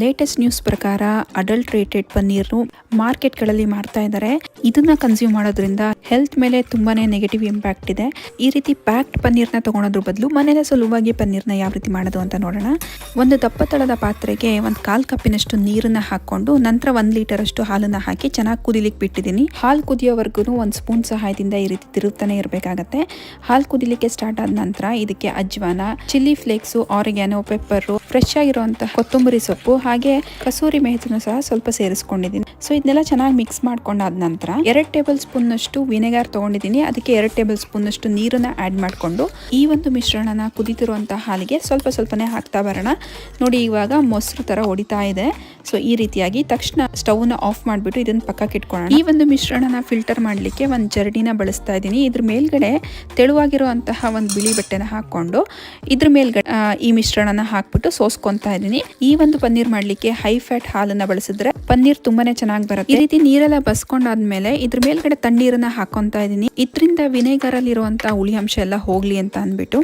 Latest news ಪ್ರಕಾರ adulterated paneer ಮಾರ್ಕೆಟ್ಗಳಲ್ಲಿ ಮಾರ್ತಾ ಇದ್ದಾರೆ. ಇದನ್ನ ಕನ್ಸ್ಯೂಮ್ ಮಾಡೋದ್ರಿಂದ ಹೆಲ್ತ್ ಮೇಲೆ ತುಂಬಾನೇ ನೆಗೆಟಿವ್ ಇಂಪ್ಯಾಕ್ಟ್ ಇದೆ. ಈ ರೀತಿ ಪ್ಯಾಕ್ಡ್ ಪನ್ನೀರ್ನ ತಗೊಳೋದ್ರ ಬದಲು ಮನೇಲೆ ಸುಲಭವಾಗಿ ಪನ್ನೀರ್ನ ಯಾವ ರೀತಿ ಮಾಡೋದು ಅಂತ ನೋಡೋಣ. ಒಂದು ದಪ್ಪ ತಳದ ಪಾತ್ರೆಗೆ ಒಂದು ಕಾಲ್ ಕಪ್ಪಿನಷ್ಟು ನೀರನ್ನ ಹಾಕೊಂಡು ನಂತರ ಒಂದ್ ಲೀಟರ್ ಅಷ್ಟು ಹಾಲನ್ನ ಹಾಕಿ ಚೆನ್ನಾಗಿ ಕುದಿಲಿಕ್ಕೆ ಬಿಟ್ಟಿದ್ದೀನಿ. ಹಾಲು ಕುದಿಯೋವರೆಗೂ ಒಂದು ಸ್ಪೂನ್ ಸಹಾಯದಿಂದ ಈ ರೀತಿ ತಿರುಗ್ತಾನೆ ಇರಬೇಕಾಗತ್ತೆ. ಹಾಲು ಕುದಿಲಿಕ್ಕೆ ಸ್ಟಾರ್ಟ್ ಆದ ನಂತರ ಇದಕ್ಕೆ ಅಜ್ವಾನ chilli flakes oregano pepper fresh ಆಗಿರುವಂತಹ ಕೊತ್ತಂಬರಿ ಸೊಪ್ಪು ಹಾಗೆ ಕಸೂರಿ ಮೆಹತನ್ನು ಸಹ ಸ್ವಲ್ಪ ಸೇರಿಸ್ಕೊಂಡಿದ್ದೀನಿ. ಸೊ ಇದನ್ನೆಲ್ಲ ಚೆನ್ನಾಗಿ ಮಿಕ್ಸ್ ಮಾಡ್ಕೊಂಡಾದ ನಂತರ ಎರಡು ಟೇಬಲ್ ಸ್ಪೂನ್ ನಷ್ಟು ವಿನೆಗಾರ್ ತಗೊಂಡಿದ್ದೀನಿ. ಅದಕ್ಕೆ ಎರಡು ಟೇಬಲ್ ಸ್ಪೂನ್ ನಷ್ಟು ನೀರನ್ನ ಆಡ್ ಮಾಡಿಕೊಂಡು ಈ ಒಂದು ಮಿಶ್ರಣನ ಕುದಿತಿರುವಂತಹ ಹಾಲಿಗೆ ಸ್ವಲ್ಪ ಸ್ವಲ್ಪನೇ ಹಾಕ್ತಾ ಬರೋಣ. ನೋಡಿ, ಇವಾಗ ಮೊಸರು ತರ ಹೊಡಿತಾ ಇದೆ. ಸೊ ಈ ರೀತಿಯಾಗಿ ತಕ್ಷಣ ಸ್ಟವ್ನ ಆಫ್ ಮಾಡಿಬಿಟ್ಟು ಇದನ್ನು ಪಕ್ಕಕ್ಕೆ ಇಟ್ಕೊಳ್ಳೋಣ. ಈ ಒಂದು ಮಿಶ್ರಣನ ಫಿಲ್ಟರ್ ಮಾಡಲಿಕ್ಕೆ ಒಂದು ಜರಡಿನ ಬಳಸ್ತಾ ಇದ್ದೀನಿ. ಇದ್ರ ಮೇಲ್ಗಡೆ ತೆಳುವಾಗಿರುವಂತಹ ಒಂದು ಬಿಳಿ ಬಟ್ಟೆನ ಹಾಕೊಂಡು ಇದ್ರ ಮೇಲ್ಗಡೆ ಈ ಮಿಶ್ರಣನ ಹಾಕ್ಬಿಟ್ಟು ಸೋಸ್ಕೊತಾ ಇದ್ದೀನಿ. ಈ ಒಂದು ಪನ್ನೀರ್ ಮಾಡ್ಲಿಕ್ಕೆ ಹೈ ಫ್ಯಾಟ್ ಹಾಲನ್ನ ಬಳಸಿದ್ರೆ ಪನ್ನೀರ್ ತುಂಬಾನೇ ಚೆನ್ನಾಗಿ ಬರುತ್ತೆ. ಈ ರೀತಿ ನೀರೆಲ್ಲ ಬಸ್ಕೊಂಡಾದ್ಮೇಲೆ ಇದ್ರ ಮೇಲ್ಗಡೆ ತಣ್ಣೀರನ್ನ ಹಾಕೊತಾ ಇದ್ದೀನಿ. ಇದರಿಂದ ವಿನೆಗರ್ ಅಲ್ಲಿ ಇರುವಂತಹ ಹುಳಿ ಅಂಶ ಎಲ್ಲ ಹೋಗ್ಲಿ ಅಂತ ಅಂದ್ಬಿಟ್ಟು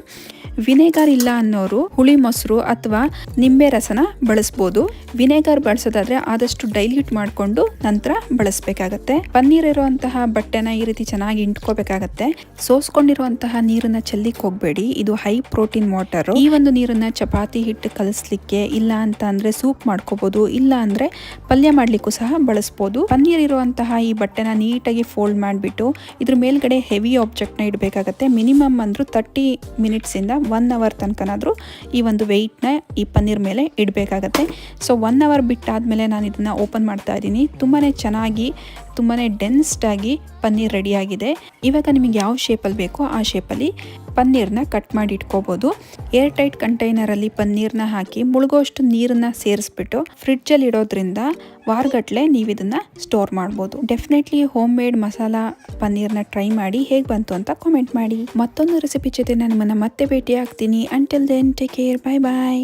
ವಿನೆಗರ್ ಇಲ್ಲ ಅನ್ನೋರು ಹುಳಿ ಮೊಸರು ಅಥವಾ ನಿಂಬೆ ರಸನ ಬಳಸ್ಬೋದು. ವಿನೆಗರ್ ಬಳಸೋದಾದ್ರೆ ಆದಷ್ಟು ಡೈಲ್ಯೂಟ್ ಮಾಡಿಕೊಂಡು ನಂತರ ಬಳಸಬೇಕಾಗತ್ತೆ. ಪನ್ನೀರ್ ಇರುವಂತಹ ಬಟ್ಟೆನ ಈ ರೀತಿ ಚೆನ್ನಾಗಿ ಇಂಟ್ಕೋಬೇಕಾಗತ್ತೆ. ಸೋಸ್ಕೊಂಡಿರುವಂತಹ ನೀರನ್ನ ಚೆಲ್ಲಿಕ್ ಹೋಗ್ಬೇಡಿ. ಇದು ಹೈ ಪ್ರೋಟೀನ್ ವಾಟರ್. ಈ ಒಂದು ನೀರನ್ನ ಚಪಾತಿ ಹಿಟ್ಟು ಕಲಿಸ್ಲಿಕ್ಕೆ ಇಲ್ಲ ಅಂತ ಅಂದ್ರೆ ಸೂಪ್ ಮಾಡ್ಕೋಬಹುದು ಇಲ್ಲ ಅಂದ್ರೆ ಪಲ್ಯ ಮಾಡ್ಲಿಕ್ಕೂ ಸಹ ಬಳಸ್ಬೋದು. ಪನ್ನೀರ್ ಇರುವಂತಹ ಈ ಬಟ್ಟೆನ ನೀಟಾಗಿ ಫೋಲ್ಡ್ ಮಾಡಿಬಿಟ್ಟು ಇದ್ರ ಮೇಲ್ಗಡೆ ಹೆವಿ ಆಬ್ಜೆಕ್ಟ್ನ ಇಡಬೇಕಾಗತ್ತೆ. ಮಿನಿಮಮ್ ಅಂದರೂ ತರ್ಟಿ ಮಿನಿಟ್ಸಿಂದ ಒನ್ ಅವರ್ ತನಕನಾದರೂ ಈ ಒಂದು ವೆಯ್ಟ್ನ ಈ ಪನ್ನೀರ್ ಮೇಲೆ ಇಡಬೇಕಾಗತ್ತೆ. ಸೊ ಒನ್ ಅವರ್ ಬಿಟ್ಟಾದಮೇಲೆ ನಾನು ಇದನ್ನು ಓಪನ್ ಮಾಡ್ತಾ ಇದ್ದೀನಿ. ತುಂಬಾ ಚೆನ್ನಾಗಿ ತುಂಬಾ ಡೆನ್ಸ್ಡಾಗಿ ಪನ್ನೀರ್ ರೆಡಿಯಾಗಿದೆ ಇವಾಗ ನಿಮಗೆ ಯಾವ ಶೇಪಲ್ಲಿ ಬೇಕೋ ಆ ಶೇಪಲ್ಲಿ ಪನ್ನೀರ್ನ ಕಟ್ ಮಾಡಿ ಇಟ್ಕೋಬೋದು. ಏರ್ ಟೈಟ್ ಕಂಟೈನರಲ್ಲಿ ಪನ್ನೀರ್ನ ಹಾಕಿ ಮುಳುಗೋಷ್ಟು ನೀರನ್ನ ಸೇರಿಸ್ಬಿಟ್ಟು ಫ್ರಿಡ್ಜಲ್ಲಿ ಇಡೋದ್ರಿಂದ ವಾರಗಟ್ಲೆ ನೀವು ಇದನ್ನ ಸ್ಟೋರ್ ಮಾಡ್ಬೋದು. ಡೆಫಿನೆಟ್ಲಿ ಹೋಮ್ ಮೇಡ್ ಮಸಾಲ ಪನ್ನೀರ್ನ ಟ್ರೈ ಮಾಡಿ ಹೇಗೆ ಬಂತು ಅಂತ ಕಾಮೆಂಟ್ ಮಾಡಿ. ಮತ್ತೊಂದು ರೆಸಿಪಿ ಜೊತೆ ನಾನು ನಿಮ್ಮನ್ನ ಮತ್ತೆ ಭೇಟಿ ಆಗ್ತೀನಿ until then take care bye bye